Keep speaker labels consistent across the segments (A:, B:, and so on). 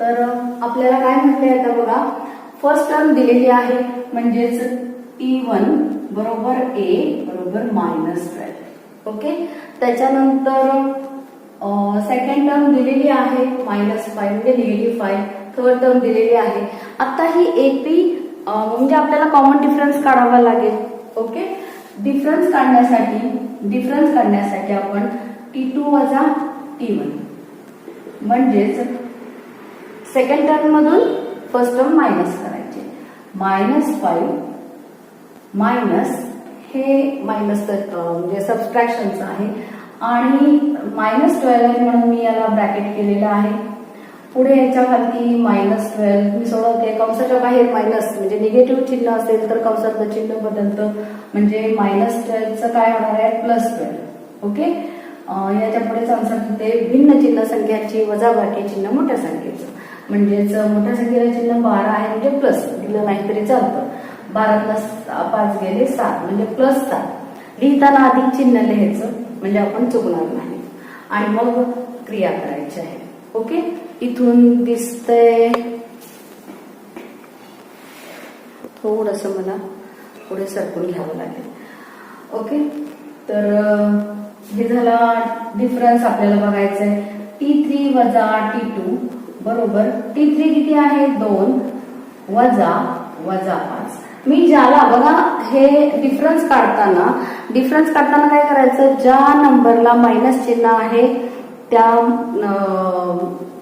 A: तर आपल्याला काय म्हटलंय आता बघा? फर्स्ट टर्म दिलेली आहे म्हणजेच टी वन बरोबर ए बरोबर मायनस ट्वेल्व ओके त्याच्यानंतर सेकंड टर्म दिलेली आहे मायनस फाईव्ह म्हणजे निगेटिव्ह फाईव्ह थर्ड टर्म दिलेली आहे. आता ही एपी म्हणजे आपल्याला कॉमन डिफरन्स काढावा लागेल. ओके डिफरन्स काढण्यासाठी डिफरन्स काढण्यासाठी आपण टी टू वजा टी वन म्हणजेच सेकंड टर्म मधून फर्स्ट टर्म मायनस करायचे. मायनस फाईव्ह मायनस हे मायनस म्हणजे सबस्ट्रॅक्शनचं आहे. आणि मायनस ट्वेल्व आहे म्हणून मी याला ब्रॅकेट केलेलं आहे. पुढे याच्यावरती मायनस ट्वेल्व मी सोडवते. कंसाच्या बाहेर मायनस म्हणजे निगेटिव्ह चिन्ह असेल तर कंसाचं चिन्ह बदलतं. म्हणजे मायनस ट्वेल्वचं काय होणार आहे? प्लस ट्वेल्व ओके याच्यापुढे संसार भिन्न चिन्ह संख्याची वजाबाकी चिन्ह मोठ्या संख्येचं. म्हणजेच मोठ्या संख्येला चिन्ह बारा आहे म्हणजे प्लस दिलं नाही तरी चालतं. बारातनं पाच गेले सात म्हणजे प्लस सात. लिहिताना आधी चिन्ह लिहायचं म्हणजे आपण चुकणार नाही. आणि मग क्रिया करायची आहे. ओके? इथून दिसतंय. थोडस मला पुढे सरकून घ्यावं लागेल. ओके? तर हे झाला डिफरन्स आपल्याला बघायचा आहे टी थ्री वजा टी टू बरोबर? टी थ्री किती आहे? दोन. वजा वजा पाच. मी ज्याला बघा हे डिफरन्स काढताना डिफरन्स काढताना काय करायचं? ज्या नंबरला मायनस चिन्ह आहे त्या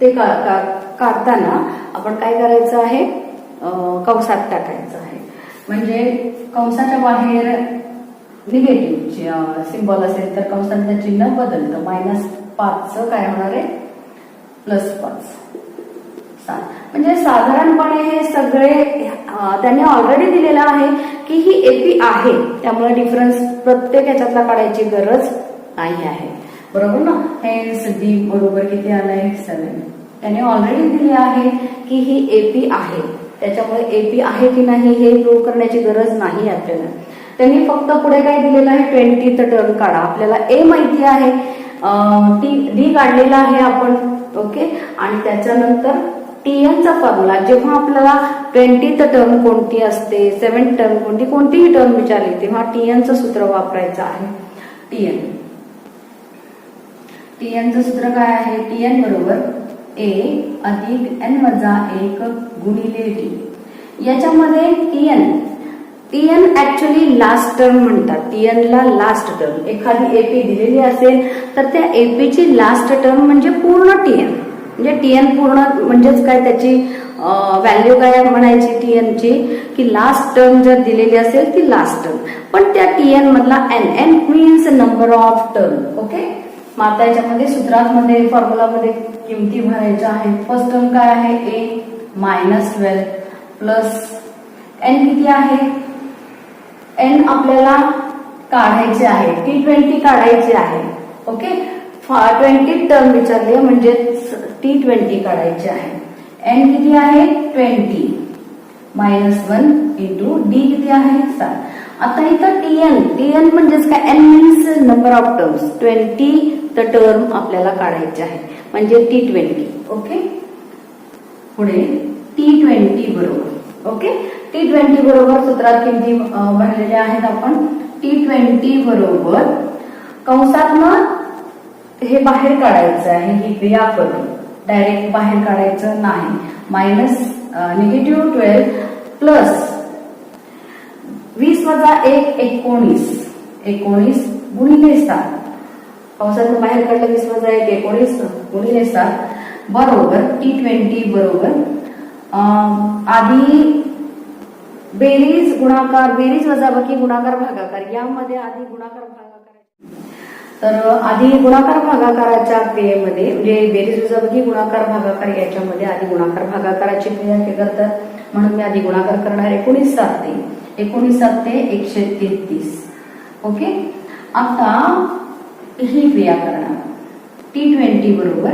A: ते का- का- काढताना आपण काय करायचं आहे? कंसात टाकायचं आहे. म्हणजे कंसाच्या बाहेर निगेटिव्ह सिम्बॉल असेल तर कंसाचं चिन्ह बदलतं. मायनस पाचचं काय होणार आहे? प्लस पाच. म्हणजे साधारणपणे हे सगळे त्यांनी ऑलरेडी दिलेलं आहे की ही एपी आहे. त्यामुळे डिफरन्स प्रत्येक ह्याच्यातला काढायची गरज नाही आहे. बरोबर ना? हे डी बरोबर किती आलंय? सेवन त्याने ऑलरेडी दिले आहे की ही एपी आहे. त्याच्यामुळे एपी आहे की नाही हे प्रूव्ह करण्याची गरज नाही आपल्याला. त्यांनी फक्त पुढे काय दिलेलं आहे? ट्वेंटी टर्म काढा. आपल्याला ए माहिती आहे. टी डी काढलेला आहे आपण. ओके आणि त्याच्यानंतर टीएनचा फॉर्म्युला जेव्हा आपल्याला ट्वेंटीथ टर्म कोणती असते सेवन टर्म कोणती कोणतीही टर्म विचारली तेव्हा टीएनचं सूत्र वापरायचं आहे. टीएन टीएनचं सूत्र काय आहे? टीएन बरोबर ए अधिक एन वजा एक गुणिले टी याच्यामध्ये T N T N actually last term म्हणतात. टीएनला लास्ट टर्म एखादी एपी दिलेली असेल तर त्या एपीची लास्ट टर्म म्हणजे पूर्ण टीएन म्हणजे टीएन पूर्ण म्हणजेच काय त्याची व्हॅल्यू काय म्हणायची टीएनची की लास्ट टर्म जर दिलेली असेल ती लास्ट टर्म पण त्या टीएन मधला N N means number of term okay मग आता याच्यामध्ये सूत्रांमध्ये फॉर्म्युलामध्ये किमती भरायच्या आहेत. फर्स्ट टर्म काय आहे? A minus twelve plus N किती आहे? एन आपल्याला काढायचे आहे. टी ट्वेंटी काढायचे आहे ओके ट्वेंटी टर्म विचारली म्हणजे टी ट्वेंटी काढायचे आहे. एन किती आहे? Twenty minus one into D किती आहे? सात. आता इथं टीएन टीएन म्हणजेच काय? N means number of terms twentieth term आपल्याला काढायचे आहे. म्हणजे टी ट्वेंटी ओके पुढे टी ट्वेंटी बरोबर. ओके टी ट्वेंटी बरोबर सूत्रात किमती अं, भरलेल्या आहेत आपण? टी ट्वेंटी बरोबर. कंसातनं हे बाहेर काढायचं आहे ही क्रिया करून. डायरेक्ट बाहेर काढायचं नाही. मायनस निगेटिव्ह ट्वेल्व प्लस वीस वजा एक एकोणीस. एकोणीस गुणिले सात. पावसातनं बाहेर काढलं वीस वजा एक एकोणीस गुणिले सात. बरोबर टी ट्वेंटी बरोबर. आधी बेरीज गुणाकार बेरीज वजाबाकी गुणाकार भागाकार यामध्ये आधी गुणाकार भागाकार. तर आधी गुणाकार भागाकाराच्या क्रियेमध्ये म्हणजे बेरीज वजाबाकी गुणाकार भागाकार याच्यामध्ये आधी गुणाकार भागाकाराची क्रिया हे करतात. म्हणून मी आधी गुणाकार करणार एकोणीस सात ते. एकोणीस सात ते एकशे तेहतीस. ओके? आता ही क्रिया करणार. टी ट्वेंटी बरोबर.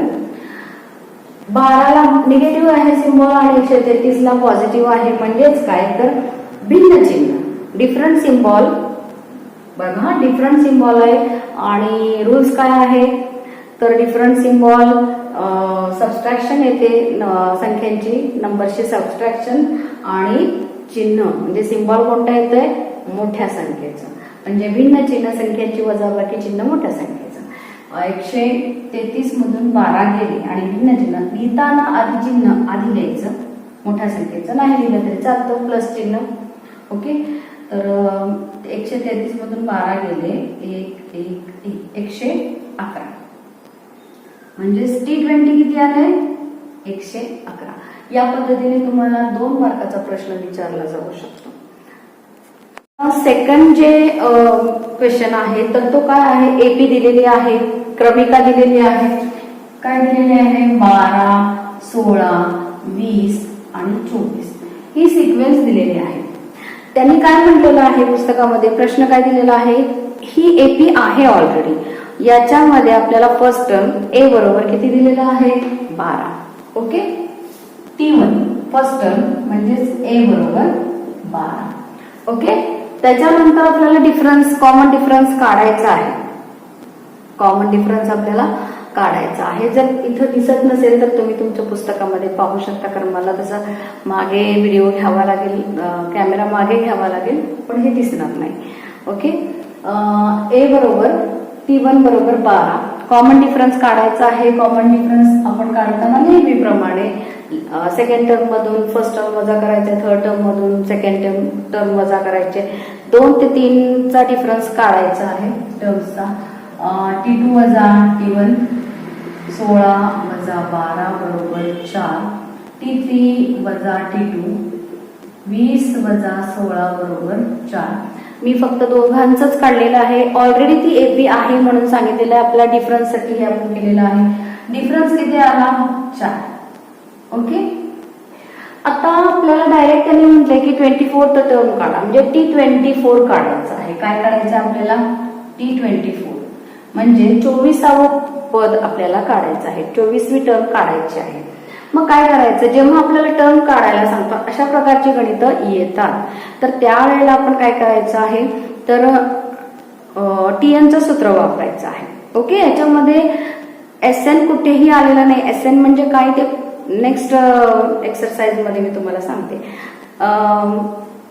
A: बाराला निगेटिव्ह आहे सिम्बॉल आणि एकशे तेहतीस ला पॉझिटिव्ह आहे. म्हणजेच काय? तर भिन्न चिन्ह. डिफरंट सिम्बॉल बघा डिफरंट सिम्बॉल आहे. आणि रूल्स काय आहे तर डिफरंट सिम्बॉल सबस्ट्रॅक्शन येते संख्यांची नंबरची सबस्ट्रॅक्शन आणि चिन्ह. म्हणजे सिम्बॉल कोणता येतोय? मोठ्या संख्येचं. म्हणजे भिन्न चिन्ह संख्याची वजाबाकी चिन्ह मोठ्या संख्येचं. एकशे तेहतीस मधून बारा गेले आणि भिन्न चिन्ह लिहिताना आधी चिन्ह आधी लिहायचं. मोठ्या संख्येचं नाही लिहिलं तरी चालतं प्लस चिन्ह. ओके? तर एकशे तेहतीस मधून बारा गेले एक एक एकशे अकरा. म्हणजेच टी ट्वेंटी किती आले? एकशे अकरा. या पद्धतीने तुम्हाला दोन मार्काचा प्रश्न विचारला जाऊ शकतो. सेकंड जे क्वेश्चन आहे तर तो काय आहे? एपी दिलेली आहे क्रमिका दिलेली आहे. काय दिलेली आहे? बारा सोळा वीस आणि चोवीस. ही सिक्वेन्स दिलेली आहे. त्यांनी काय म्हटलेलं आहे पुस्तकामध्ये? प्रश्न काय दिलेला आहे? ही एपी आहे ऑलरेडी याच्यामध्ये आपल्याला फर्स्ट टर्म ए बरोबर किती दिलेलं आहे? बारा. ओके टी मध्ये फर्स्ट टर्म म्हणजेच ए बरोबर बारा. ओके त्याच्यानंतर आपल्याला डिफरन्स कॉमन डिफरन्स काढायचा आहे. कॉमन डिफरन्स आपल्याला काढायचा आहे. जर इथं दिसत नसेल तर तुम्ही तुमच्या पुस्तकामध्ये पाहू शकता कारण मला तसा मागे व्हिडिओ घ्यावा लागेल कॅमेरा मागे घ्यावा लागेल पण हे दिसणार नाही. ओके ए बरोबर टी वन बरोबर बारा. कॉमन डिफरन्स काढायचा आहे. कॉमन डिफरन्स आपण काढताना नेहमीप्रमाणे सेकंड टर्म मधून फर्स्ट टर्म वजा करायचे थर्ड टर्म मधून सेकंड टर्म टर्म वजा करायचे. दोन ते तीनचा डिफरन्स काढायचा आहे टर्म्सचा टी टू वजा टी वन सोळा वजा बारा बरोबर चार टी थ्री वजा टी टू वीस वजा सोळा बरोबर चार. मी फक्त दोघांचंच काढलेलं आहे. ऑलरेडी ती एपी आहे म्हणून सांगितलेलं आहे. आपल्या डिफरन्ससाठी हे आपण केलेलं आहे. डिफरन्स किती आला? चार. ओके आता आपल्याला डायरेक्ट त्यांनी म्हटलंय की ट्वेंटी फोर्थ टर्म काढा. म्हणजे टी ट्वेंटी फोर काढायचं आहे. काय काढायचं आपल्याला? टी ट्वेंटी फोर म्हणजे चोवीसावं पद आपल्याला काढायचं आहे. चोवीसवी टर्म काढायची आहे. मग काय करायचं? जेव्हा आपल्याला टर्म काढायला सांगतात अशा प्रकारची गणितं येतात. तर त्यावेळेला आपण काय करायचं आहे? तर टी एनचं सूत्र वापरायचं आहे. ओके? याच्यामध्ये एस एन कुठेही आलेला नाही. एस एन म्हणजे काय ते नेक्स्ट एक्सरसाइजमध्ये मी तुम्हाला सांगते.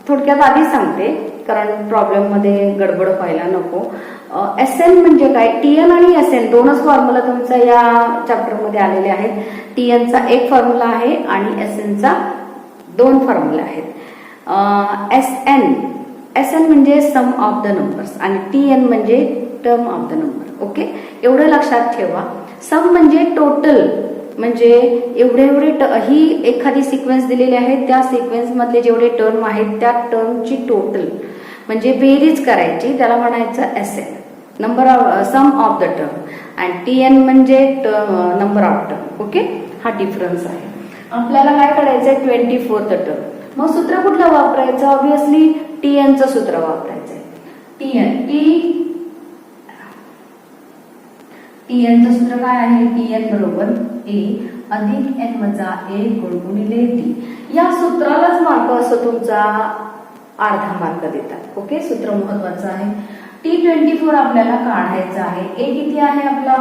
A: थोडक्यात आधी सांगते. कारण प्रॉब्लेममध्ये गडबड व्हायला नको. एस एन म्हणजे काय? टी एन आणि एस एन दोनच फॉर्म्युला तुमचा या चॅप्टरमध्ये आलेले आहेत. टी एनचा एक फॉर्म्युला आहे आणि एस एनचा दोन फॉर्म्युला आहेत. एस एन एस एन म्हणजे सम ऑफ द नंबर्स आणि टी एन म्हणजे term of the number okay एवढं लक्षात ठेवा. सम म्हणजे टोटल म्हणजे एवढे एवढे ट- ही एखादी सिक्वेन्स दिलेली आहे. त्या सिक्वेन्समधले जेवढे टर्म आहेत त्या टर्मची टोटल म्हणजे बेरीज करायची त्याला म्हणायचं S N number of sum of the term and T N म्हणजे नंबर ऑफ टर्म ओके हा डिफरन्स आहे. आपल्याला काय करायचं आहे ट्वेंटी फोर्थ टर्म मग सूत्र कुठलं वापरायचं? ऑब्विसली टी एनचं सूत्र वापरायचं आहे टी एन टी टी एनचं सूत्र काय आहे? टी एन बरोबर ए अधिक एन वजा ए गुणगुणिले टी या सूत्रालाच मार्क असतो तुमचा? अर्धा मार्क देतात. ओके? सूत्र महत्वाचं आहे. टी ट्वेंटी फोर आपल्याला काढायचं आहे. ए किती आहे आपला?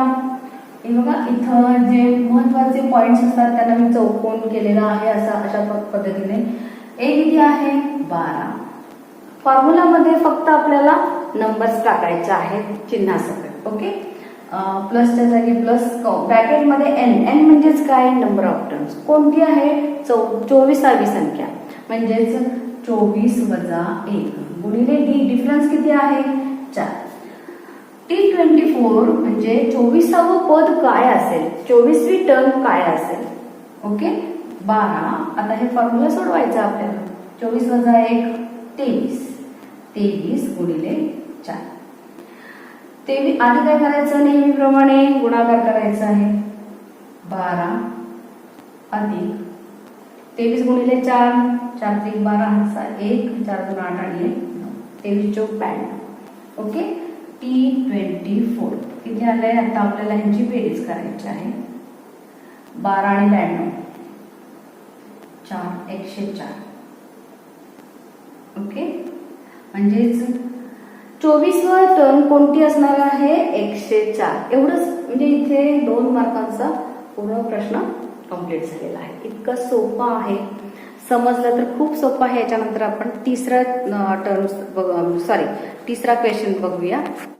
A: हे बघा इथं जे महत्त्वाचे पॉइंट्स असतात त्यांना मी चौकोन केलेला आहे असा अशा पद्धतीने. ए किती आहे? बारा. फॉर्म्युलामध्ये फक्त आपल्याला नंबर्स टाकायचे आहेत चिन्हासकट. ओके? प्लसच्या जागी प्लस ब्रॅकेटमध्ये एन एन म्हणजेच काय? नंबर ऑफ टर्म्स कोणती आहे? चौ चोवीसावी संख्या. म्हणजेच चोवीस वजा एक. गुणिले डी डिफरन्स किती आहे? चार. टी ट्वेंटी फोर म्हणजे चोवीसावं पद काय असेल? चोवीसवी टर्म काय असेल? ओके? बारा. आता हे फॉर्म्युला सोडवायचं आपल्याला. चोवीस वजा एक तेवीस. तेवीस गुणिले चार. तेवीस आधी काय करायचं? नेहमीप्रमाणे गुणाकार करायचा आहे. बारा अधिक तेवीस गुणिले चार चार त्रिक बारा हा एक चार दोन आठ आणि एक तेवीस चौक ब्याण्णव ओके? टी ट्वेंटी फोर इथे आलंय? आता आपल्याला ह्यांची बेरीज करायची आहे. बारा आणि ब्याण्णव. चार एकशे चार. ओके? म्हणजेच चोवीसवा टर्म कोणती असणार आहे? एकशे चार. एवढंच म्हणजे इथे दोन मार्कांचा पूर्ण प्रश्न कंप्लीट झालेला आहे. इतकं सोपं आहे. समजलं तर खूप सोपं आहे. याच्यानंतर आपण तिसरा टर्म्स सॉरी तिसरा क्वेश्चन बघूया.